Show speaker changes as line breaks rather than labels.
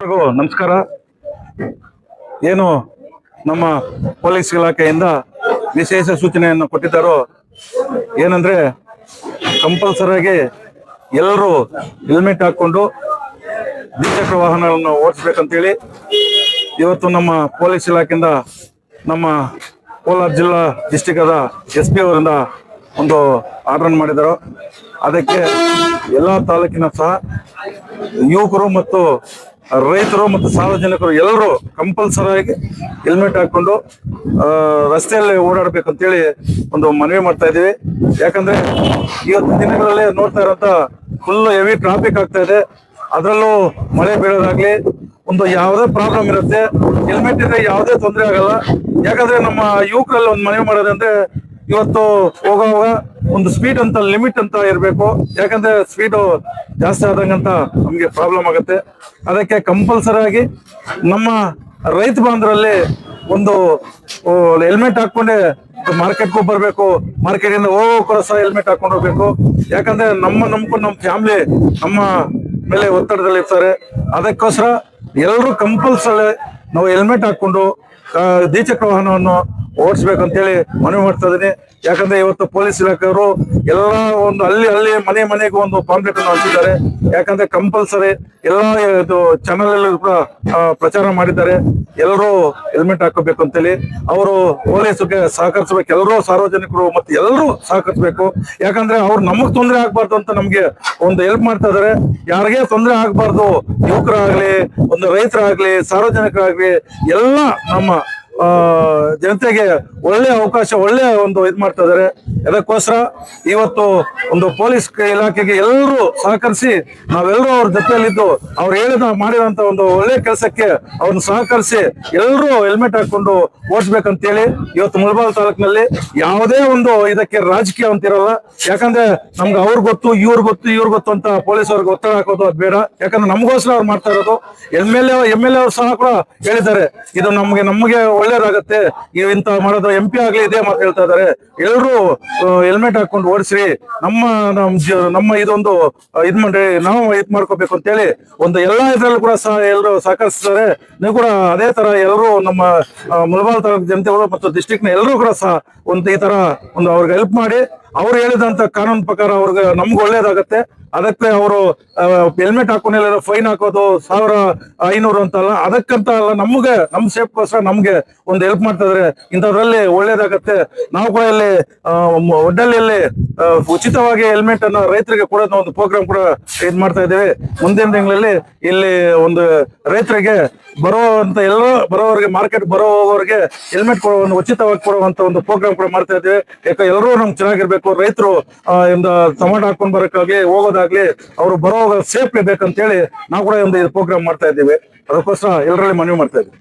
ನಮಸ್ಕಾರ. ಏನು ನಮ್ಮ ಪೊಲೀಸ್ ಇಲಾಖೆಯಿಂದ ವಿಶೇಷ ಸೂಚನೆಯನ್ನು ಕೊಟ್ಟಿದ್ದಾರೋ ಏನಂದ್ರೆ ಕಂಪಲ್ಸರಿಯಾಗಿ ಎಲ್ಲರೂ ಹೆಲ್ಮೆಟ್ ಹಾಕೊಂಡು ದ್ವಿಚಕ್ರ ವಾಹನಗಳನ್ನು ಓಡಿಸ್ಬೇಕಂತೇಳಿ ಇವತ್ತು ನಮ್ಮ ಪೊಲೀಸ್ ಇಲಾಖೆಯಿಂದ ನಮ್ಮ ಕೋಲಾರ ಜಿಲ್ಲಾ ಡಿಸ್ಟಿಕ್ ಆದ ಎಸ್ ಪಿ ಅವರಿಂದ ಒಂದು ಆರ್ಡರ್ ಮಾಡಿದರು ಅದಕ್ಕೆ ಎಲ್ಲ ತಾಲೂಕಿನ ಸಹ ಯುವಕರು ಮತ್ತು ರೈತರು ಮತ್ತು ಸಾರ್ವಜನಿಕರು ಎಲ್ಲರೂ ಕಂಪಲ್ಸರಿಯಾಗಿ ಹೆಲ್ಮೆಟ್ ಹಾಕೊಂಡು ರಸ್ತೆಯಲ್ಲಿ ಹೇಳಿ ಒಂದು ಮನವಿ ಮಾಡ್ತಾ ಇದ್ದೀವಿ. ಯಾಕಂದ್ರೆ ಇವತ್ತು ದಿನಗಳಲ್ಲಿ ನೋಡ್ತಾ ಇರೋಂತ ಫುಲ್ ಹೆವಿ ಟ್ರಾಫಿಕ್ ಆಗ್ತಾ ಇದೆ. ಅದರಲ್ಲೂ ಮಳೆ ಬೀಳೋದಾಗ್ಲಿ, ಒಂದು ಯಾವುದೇ ಪ್ರಾಬ್ಲಮ್ ಇರುತ್ತೆ ಹೆಲ್ಮೆಟ್ ಇದ್ರೆ ಯಾವುದೇ ತೊಂದರೆ ಆಗಲ್ಲ. ಯಾಕಂದ್ರೆ ನಮ್ಮ ಯುವಕರಲ್ಲಿ ಒಂದು ಮನವಿ ಮಾಡೋದಂದ್ರೆ, ಇವತ್ತು ಹೋಗುವಾಗ ಒಂದು ಸ್ಪೀಡ್ ಅಂತ ಲಿಮಿಟ್ ಅಂತ ಇರಬೇಕು. ಯಾಕಂದ್ರೆ ಸ್ಪೀಡ್ ಜಾಸ್ತಿ ಆದಂಗಂತ ನಮಗೆ ಪ್ರಾಬ್ಲಮ್ ಆಗುತ್ತೆ. ಅದಕ್ಕೆ ಕಂಪಲ್ಸರಿ ಆಗಿ ನಮ್ಮ ರೈತ ಬಾಂಧವರಲ್ಲಿ ಒಂದು ಹೆಲ್ಮೆಟ್ ಹಾಕೊಂಡೆ ಮಾರ್ಕೆಟ್ಗೂ ಬರಬೇಕು. ಮಾರ್ಕೆಟ್ ಇಂದ ಹೋಗೋ ಕೂಡ ಸಹ ಹೆಲ್ಮೆಟ್ ಹಾಕೊಂಡು ಹೋಗ್ಬೇಕು. ಯಾಕಂದ್ರೆ ನಮ್ಮ ನಂಬ್ಕೊಂಡು ನಮ್ಮ ಫ್ಯಾಮಿಲಿ ನಮ್ಮ ಮೇಲೆ ಒತ್ತಡದಲ್ಲಿ ಇರ್ತಾರೆ. ಅದಕ್ಕೋಸ್ಕರ ಎಲ್ಲರೂ ಕಂಪಲ್ಸರಿ ನಾವು ಹೆಲ್ಮೆಟ್ ಹಾಕೊಂಡು ದ್ವಿಚಕ್ರ ವಾಹನವನ್ನು ಓಡಿಸ್ಬೇಕಂತೇಳಿ ಮನವಿ ಮಾಡ್ತಾ ಇದ್ದೀನಿ. ಯಾಕಂದ್ರೆ ಇವತ್ತು ಪೊಲೀಸ್ ಇಲಾಖೆಯವರು ಎಲ್ಲ ಒಂದು ಅಲ್ಲಿ ಅಲ್ಲಿ ಮನೆ ಮನೆಗೂ ಒಂದು ಪಾಂಪ್ಲೆಟ್ ಅನ್ನು ಹಂಚಿದ್ದಾರೆ ಯಾಕಂದ್ರೆ ಕಂಪಲ್ಸರಿ ಎಲ್ಲ ಇದು ಚಾನಲ್ ಅಲ್ಲಿ ಕೂಡ ಪ್ರಚಾರ ಮಾಡಿದ್ದಾರೆ. ಎಲ್ಲರೂ ಹೆಲ್ಮೆಟ್ ಹಾಕೋಬೇಕು ಅಂತೇಳಿ ಅವರು ಪೊಲೀಸ್ಗೆ ಸಹಕರಿಸಬೇಕು. ಎಲ್ಲರೂ ಸಾರ್ವಜನಿಕರು ಮತ್ತೆ ಎಲ್ಲರೂ ಸಹಕರಿಸಬೇಕು. ಯಾಕಂದ್ರೆ ಅವ್ರು ನಮಗ್ ತೊಂದರೆ ಆಗ್ಬಾರ್ದು ಅಂತ ನಮ್ಗೆ ಒಂದು ಹೆಲ್ಪ್ ಮಾಡ್ತಾ ಇದಾರೆ ಯಾರಿಗೆ ತೊಂದರೆ ಆಗ್ಬಾರ್ದು, ಯುವಕರಾಗ್ಲಿ, ಒಂದು ರೈತರಾಗ್ಲಿ, ಸಾರ್ವಜನಿಕರಾಗ್ಲಿ, ಎಲ್ಲ ನಮ್ಮ ಜನತೆಗೆ ಒಳ್ಳೆ ಅವಕಾಶ, ಒಳ್ಳೆ ಒಂದು ಇದು ಮಾಡ್ತಾ ಇದ್ದಾರೆ ಅದಕ್ಕೋಸ್ಕರ ಇವತ್ತು ಒಂದು ಪೊಲೀಸ್ ಇಲಾಖೆಗೆ ಎಲ್ಲರೂ ಸಹಕರಿಸಿ ನಾವೆಲ್ಲರೂ ಅವ್ರ ಜೊತೆಯಲ್ಲಿದ್ದು, ಅವ್ರು ಹೇಳಿದ ಮಾಡಿದಂತ ಒಂದು ಒಳ್ಳೆ ಕೆಲಸಕ್ಕೆ ಅವ್ರನ್ನ ಸಹಕರಿಸಿ ಎಲ್ಲರೂ ಹೆಲ್ಮೆಟ್ ಹಾಕೊಂಡು ಓಡಿಸ್ಬೇಕಂತೇಳಿ ಇವತ್ತು ಮುಳಬಾಲ್ ತಾಲೂಕಿನಲ್ಲಿ ಯಾವುದೇ ಒಂದು ಇದಕ್ಕೆ ರಾಜಕೀಯ ಅಂತಿರಲ್ಲ ಯಾಕಂದ್ರೆ ನಮ್ಗೆ ಅವ್ರ ಗೊತ್ತು, ಇವ್ರ ಗೊತ್ತು ಇವ್ರ ಗೊತ್ತು ಅಂತ ಪೊಲೀಸ್ ಅವ್ರಿಗೆ ಒತ್ತಡ ಹಾಕೋದು ಅದು ಬೇಡ. ಯಾಕಂದ್ರೆ ನಮಗೋಸ್ಕರ ಅವ್ರು ಮಾಡ್ತಾ ಇರೋದು. M L A M L A ಅವ್ರು ಸಹ ಕೂಡ ಹೇಳಿದ್ದಾರೆ. ಇದು ನಮ್ಗೆ ನಮ್ಗೆ ಒಳ್ಳೇದಾಗತ್ತೆ ನೀವು ಇಂತ ಮಾಡೋದು ಎಂ ಪಿ ಆಗ್ಲಿ ಇದೇ ಮಾತು ಹೇಳ್ತಾ ಇದಾರೆ ಎಲ್ಲರೂ ಹೆಲ್ಮೆಟ್ ಹಾಕೊಂಡು ಓಡಿಸ್ರಿ. ನಮ್ಮ ನಮ್ ನಮ್ಮ ಇದೊಂದು ಇದ್ ಮಾಡ್ರಿ ನಾವು ಇದ್ ಮಾಡ್ಕೋಬೇಕು ಅಂತೇಳಿ ಒಂದು ಎಲ್ಲಾ ಇದ್ರಲ್ಲೂ ಕೂಡ ಸಹ ಎಲ್ಲರೂ ಸಹಕರಿಸ್ತಾರೆ. ನೀವು ಕೂಡ ಅದೇ ತರ ಎಲ್ಲರೂ ನಮ್ಮ ಆ, ತರ ಜನತೆಗಳು ಮತ್ತು ಡಿಸ್ಟಿಕ್ನ ಎಲ್ಲರೂ ಕೂಡ ಸಹ ಒಂದು ಈ ತರ ಒಂದು ಅವ್ರಿಗೆ ಹೆಲ್ಪ್ ಮಾಡಿ. ಅವ್ರು ಹೇಳಿದಂತ ಕಾನೂನು ಪ್ರಕಾರ ಅವ್ರಿಗೆ ನಮ್ಗೆ ಒಳ್ಳೇದಾಗತ್ತೆ. ಅದಕ್ಕೆ ಅವರು ಹೆಲ್ಮೆಟ್ ಹಾಕೊಂಡಿಲ್ಲ ಫೈನ್ ಹಾಕೋದು, ಸಾವಿರ ಐನೂರು ಅಂತಲ್ಲ ಅದಕ್ಕಂತ ಅಲ್ಲ, ನಮ್ಗೆ, ನಮ್ ಸೇಫ್ಗೋಸ್ಕರ ನಮ್ಗೆ ಒಂದು ಹೆಲ್ಪ್ ಮಾಡ್ತಾ ಇದ್ರೆ ಇಂಥದ್ರಲ್ಲಿ ಒಳ್ಳೇದಾಗತ್ತೆ. ನಾವು ಕೂಡ ಇಲ್ಲಿ ಒಡ್ಡಲ್ಲಿ ಉಚಿತವಾಗಿ ಹೆಲ್ಮೆಟ್ ಅನ್ನ ರೈತರಿಗೆ ಕೊಡೋದು ಒಂದು ಪ್ರೋಗ್ರಾಮ್ ಕೂಡ ಇದ್ ಮಾಡ್ತಾ ಇದ್ದೇವೆ. ಮುಂದಿನ ತಿಂಗಳಲ್ಲಿ ಇಲ್ಲಿ ಒಂದು ರೈತರಿಗೆ ಬರುವಂತ ಎಲ್ಲ ಬರೋವರಿಗೆ ಮಾರ್ಕೆಟ್ ಬರೋವರಿಗೆ ಹೆಲ್ಮೆಟ್ ಕೊಡೋ ಒಂದು, ಉಚಿತವಾಗಿ ಕೊಡುವಂತ ಒಂದು ಪ್ರೋಗ್ರಾಮ್ ಕೂಡ ಮಾಡ್ತಾ ಇದ್ದೇವೆ. ಯಾಕೆ ಎಲ್ಲರೂ ನಮ್ಗೆ ಚೆನ್ನಾಗಿರ್ಬೇಕು. ರೈತರು ಇಂದ ಟೊಮೆಟೊ ಹಾಕೊಂಡ್ ಬರೋಕ್ಕಾಗ್ಲಿ ಹೋಗೋದಾಗ್ಲಿ ಅವರು ಸೇಫ್ಲಿ ಬೇಕಂತ ಹೇಳಿ ನಾವು ಕೂಡ ಒಂದು ಪ್ರೋಗ್ರಾಮ್ ಮಾಡ್ತಾ ಇದ್ದೀವಿ. ಅದಕ್ಕೋಸ್ಕರ ಎಲ್ಲರಲ್ಲಿ ಮನವಿ ಮಾಡ್ತಾ ಇದ್ದೀವಿ.